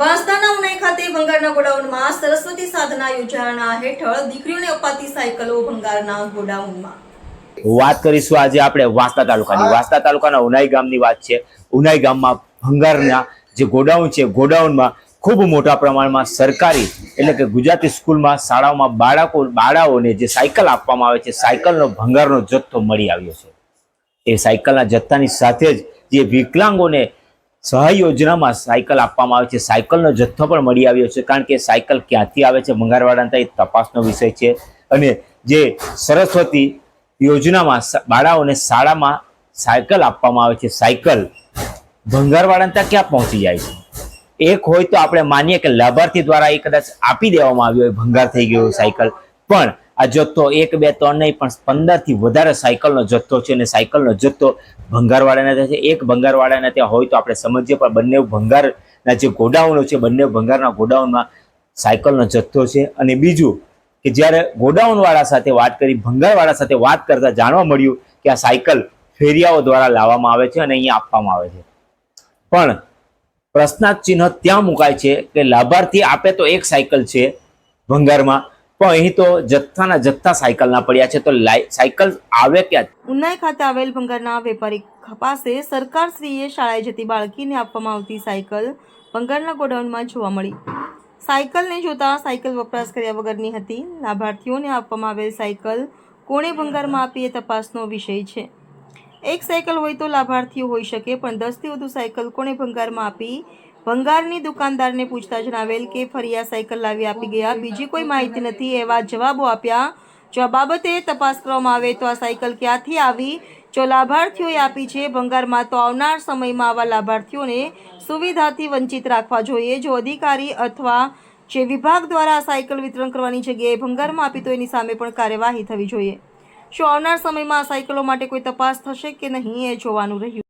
વાંસદાના ઉનાઈ ખાતે ભંગારના ગોડાઉનમાં સરસ્વતી સાધના યોજના હેઠળ દીકરીઓને અપાતી સાયકલો ભંગારના ગોડાઉનમાં. વાત કરીશું આજે આપણે વાંસદા તાલુકાની. વાંસદા તાલુકાના ઉનાઈ ગામની વાત છે. ઉનાઈ ગામમાં ભંગારના જે ગોડાઉન છે ગોડાઉનમાં ખૂબ મોટા પ્રમાણમાં સરકારી એટલે કે ગુજરાતી સ્કૂલમાં શાળાઓમાં બાળકો બાળાઓને જે સાયકલ આપવામાં આવે છે સાયકલનો ભંગારનો જથ્થો મળી આવ્યો છે. એ સાયકલના જથ્થાની સાથે જ જે વિકલાંગોને સહાય યોજનામાં સાયકલ આપવામાં આવે છે. સાયકલનો જથ્થો પણ મળી આવ્યો છે કારણ કે સાયકલ ક્યાંથી આવે છે ભંગારવાળાના એ તપાસનો વિષય છે. અને જે સરસ્વતી યોજનામાં બાળાઓને શાળામાં સાયકલ આપવામાં આવે છે. સાયકલ ભંગારવાળાને ક્યાં પહોંચી જાય છે? એક હોય તો આપણે માનીએ કે લાભાર્થી દ્વારા એ કદાચ આપી દેવામાં આવ્યો હોય, ભંગાર થઈ ગયો સાયકલ. પણ આ જથ્થો એક, બે, ત્રણ નહીં, પણ પંદરથી વધારે સાયકલનો જથ્થો છે અને સાયકલનો જથ્થો ભંગારવાળાના ત્યાં છે. એક ભંગારવાળાના ત્યાં હોય તો આપણે સમજીએ, પણ બંને ભંગારના જે ગોડાઉનો છે, બંને ભંગારના ગોડાઉનમાં સાયકલનો જથ્થો છે. અને બીજું કે જ્યારે ગોડાઉનવાળા સાથે વાત કરી, ભંગારવાળા સાથે વાત કરતા જાણવા મળ્યું કે આ સાયકલ ફેરિયાઓ દ્વારા લાવવામાં આવે છે અને અહીંયા આપવામાં આવે છે. પણ પ્રશ્નાર્થ ચિહ્ન ત્યાં મુકાય છે કે લાભાર્થી આપે તો એક સાયકલ છે ભંગારમાં પણ અહીં તો જથ્થાના જથ્થા સાયકલના પડ્યા છે, તો સાયકલ આવે ક્યાં? ઉનાઈ ખાતે આવેલ ભંગારના વેપારી પાસે સરકારશ્રીએ શાળાએ જતી બાળકીને આપવામાં આવતી સાયકલ ભંગારના ગોડાઉનમાં જોવા મળી. સાયકલને જોતા સાયકલ વપરાશ કર્યા વગરની હતી. લાભાર્થીઓને આપવામાં આવેલ સાયકલ કોણે ભંગારમાં આપી એ તપાસનો વિષય છે. એક સાયકલ હોય તો લાભાર્થીઓ હોઈ શકે, પણ દસથી વધુ સાયકલ કોણે ભંગારમાં આપી ભંગારની દુકાનદારને પૂછતા જણાવેલ કે ફરિયા સાયકલ લાવી આપી ગયા. બીજી કોઈ માહિતી નથી. એવા જવાબો આપ્યા. જો આ બાબતે તપાસ કરવામાં આવે તો આ સાયકલ ક્યાંથી આવી? જો લાભાર્થીઓએ આપી છે ભંગારમાં તો આવનાર સમયમાં આવા લાભાર્થીઓને સુવિધાથી વંચિત રાખવા જોઈએ. જો અધિકારી અથવા જે વિભાગ દ્વારા સાયકલ વિતરણ કરવાની જગ્યાએ ભંગારમાં આપી તો એની સામે પણ કાર્યવાહી થવી જોઈએ. શું આવનાર સમયમાં આ સાયકલો માટે કોઈ તપાસ થશે કે નહીં એ જોવાનું રહ્યું?